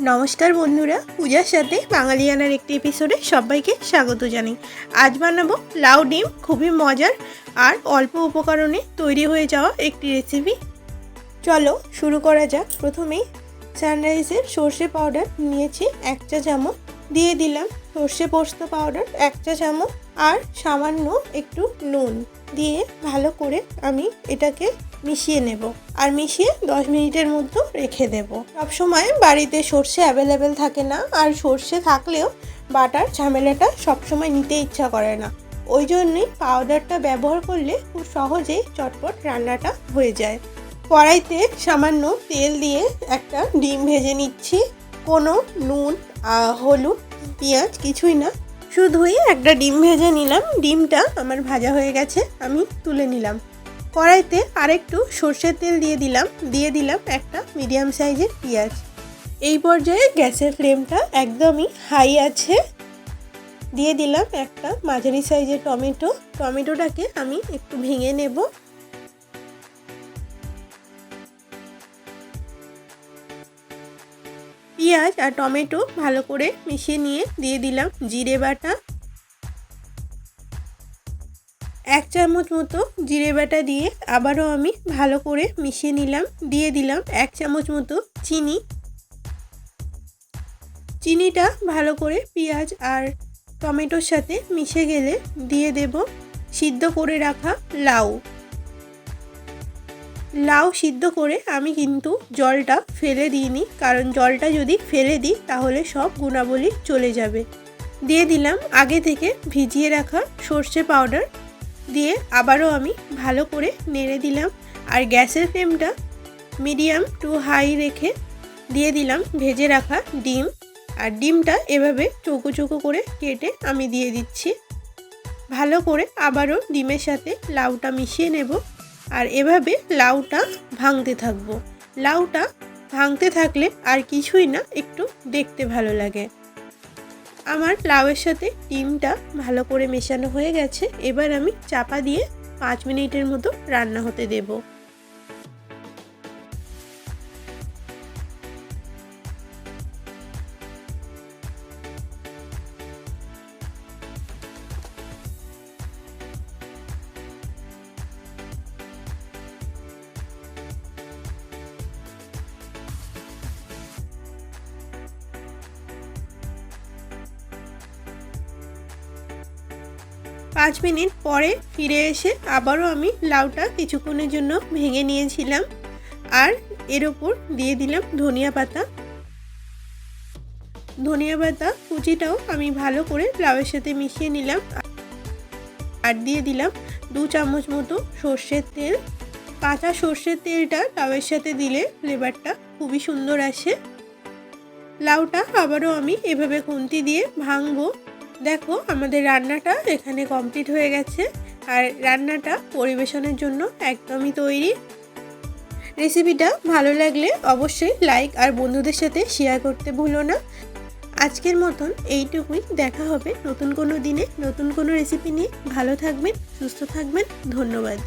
নমস্কার বন্ধুরা, পূজার সাথে বাঙালিয়ানার একটি এপিসোডে সবাইকে স্বাগত জানাই। আজ বানাবো লাউ ডিম, খুবই মজার আর অল্প উপকরণে তৈরি হয়ে যাওয়া একটি রেসিপি চলো শুরু করা যাক। প্রথমেই সানরাইজের সর্ষে পাউডার নিয়েছি এক চা চামচ দিয়ে দিলাম সর্ষে পোস্ত পাউডার এক চা চামচ আর সামান্য একটু নুন দিয়ে ভালো করে আমি এটাকে মিশিয়ে নেব। আর মিশিয়ে দশ মিনিটের মধ্যে রেখে দেব। সবসময় বাড়িতে সর্ষে অ্যাভেলেবেল থাকে না, আর সর্ষে থাকলেও বাটার ঝামেলাটা সবসময় নিতে ইচ্ছা করে না। ওই জন্যই পাউডারটা ব্যবহার করলে খুব সহজেই চটপট রান্নাটা হয়ে যায়। কড়াইতে সামান্য তেল দিয়ে একটা ডিম ভেজে নিচ্ছি। কোনো নুন হলুদ, পেঁয়াজ কিছুই না। শুধুই একটা ডিম ভেজে নিলাম। ডিমটা আমার ভাজা হয়ে গেছে, আমি তুলে নিলাম। কড়াইতে আরেকটু সর্ষের তেল দিয়ে দিলাম দিয়ে দিলাম একটা মিডিয়াম সাইজের পেঁয়াজ। এই পর্যায়ে গ্যাসের ফ্লেমটা একদমই হাই আছে। দিয়ে দিলাম একটা মাঝারি সাইজের টমেটো। টমেটোটাকে আমি একটু ভেঙে নেব। পেঁয়াজ আর টমেটো ভালো করে মিশিয়ে নিয়ে দিয়ে দিলাম জিরে বাটা। এক চামচ মতো জিরে বাটা দিয়ে আবারও আমি ভালো করে মিশিয়ে নিলাম। দিয়ে দিলাম এক চামচ মতো চিনি। চিনিটা ভালো করে পেঁয়াজ আর টমেটোর সাথে মিশে গেলে দিয়ে দেব সিদ্ধ করে রাখা লাউ। লাউ সিদ্ধ করে আমি কিন্তু জলটা ফেলে দিইনি, কারণ জলটা যদি ফেলে দিই তাহলে সব গুণাবলী চলে যাবে। দিয়ে দিলাম আগে থেকে ভিজিয়ে রাখা সর্ষে পাউডার। দিয়ে আবারও আমি ভালো করে নেড়ে দিলাম আর গ্যাসের ফ্লেমটা মিডিয়াম টু হাই রেখে দিয়ে দিলাম ভেজে রাখা ডিম। আর ডিমটা এভাবে চৌকো চৌকো করে কেটে আমি দিয়ে দিচ্ছি। ভালো করে আবারও ডিমের সাথে লাউটা মিশিয়ে নেব। আর এভাবে লাউটা ভাঙতে থাকব। লাউটা ভাঙতে থাকলে আর কিছুই না, একটু দেখতে ভালো লাগে। আমার লাউয়ের সাথে ডিমটা ভালো করে মেশানো হয়ে গেছে। এবার আমি চাপা দিয়ে পাঁচ মিনিটের মতো রান্না হতে দেবো। পাঁচ মিনিট পরে ফিরে এসে আবারও আমি লাউটা কিছুক্ষণের জন্য ভেঙে নিয়েছিলাম আর এর ওপর দিয়ে দিলাম ধনিয়া পাতা। ধনিয়া পাতা কুচিটাও আমি ভালো করে লাউয়ের সাথে মিশিয়ে নিলাম আর দিয়ে দিলাম দু চামচ মতো সর্ষের তেল। কাঁচা সর্ষের তেলটা লাউয়ের সাথে দিলে ফ্লেভারটা খুবই সুন্দর আসে। লাউটা আবারও আমি এভাবে খুন্তি দিয়ে ভাঙবো। দেখো, আমাদের রান্নাটা এখানে কমপ্লিট হয়ে গেছে। আর রান্নাটা পরিবেশনের জন্য একদমই তৈরি। রেসিপিটা ভালো লাগলে অবশ্যই লাইক আর বন্ধুদের সাথে শেয়ার করতে ভুলো না। আজকের মতন এইটুকুই। দেখা হবে নতুন কোনো দিনে, নতুন কোনো রেসিপি নিয়ে। ভালো থাকবেন, সুস্থ থাকবেন। ধন্যবাদ।